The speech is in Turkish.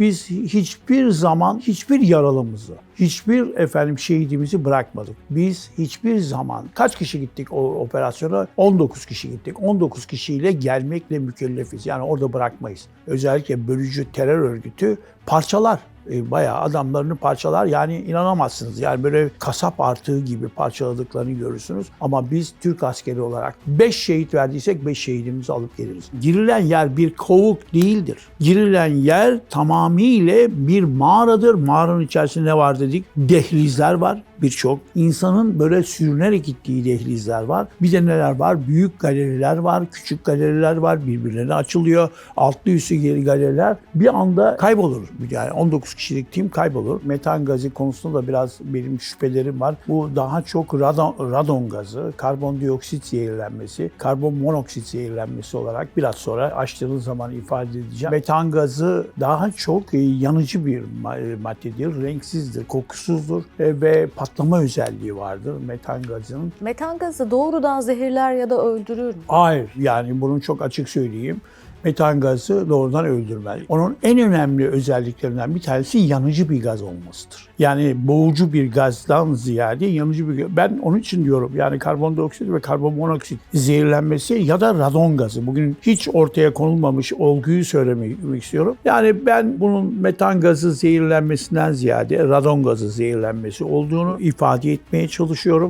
biz hiçbir zaman hiçbir yaralımızı, hiçbir efendim şehidimizi bırakmadık. Biz hiçbir zaman kaç kişi gittik o operasyona? 19 kişi gittik. 19 kişiyle gelmekle mükellefiz. Yani orada bırakmayız. Özellikle bölücü terör örgütü parçalar. E, bayağı adamlarını parçalar yani inanamazsınız. Yani böyle kasap artığı gibi parçaladıklarını görürsünüz. Ama biz Türk askeri olarak 5 şehit verdiysek 5 şehidimizi alıp geliriz. Girilen yer bir kovuk değildir. Girilen yer tamamıyla bir mağaradır. Mağaranın içerisinde ne var dedik? Dehlizler var birçok. insanın böyle sürünerek gittiği dehlizler var. Bir de neler var? Büyük galeriler var, küçük galeriler var. Birbirlerine açılıyor. Altlı üstü geri galeriler. Bir anda kaybolur. Yani 19 kişilik tim kaybolur. Metan gazı konusunda da biraz benim şüphelerim var. Bu daha çok radon, radon gazı, karbondioksit zehirlenmesi, karbon monoksit zehirlenmesi olarak biraz sonra açtığınız zaman ifade edeceğim. Metan gazı daha çok e, yanıcı bir e, maddedir. Renksizdir, kokusuzdur e, ve patlama özelliği vardır metan gazının. Metan gazı doğrudan zehirler ya da öldürür mü? Hayır yani bunu çok açık söyleyeyim. Metan gazı doğrudan öldürmez. Onun en önemli özelliklerinden bir tanesi yanıcı bir gaz olmasıdır. Yani boğucu bir gazdan ziyade yanıcı bir. Ben onun için diyorum yani karbondioksit ve karbon monoksit zehirlenmesi ya da radon gazı. Bugün hiç ortaya konulmamış olguyu söylemek istiyorum. Yani ben bunun metan gazı zehirlenmesinden ziyade radon gazı zehirlenmesi olduğunu ifade etmeye çalışıyorum.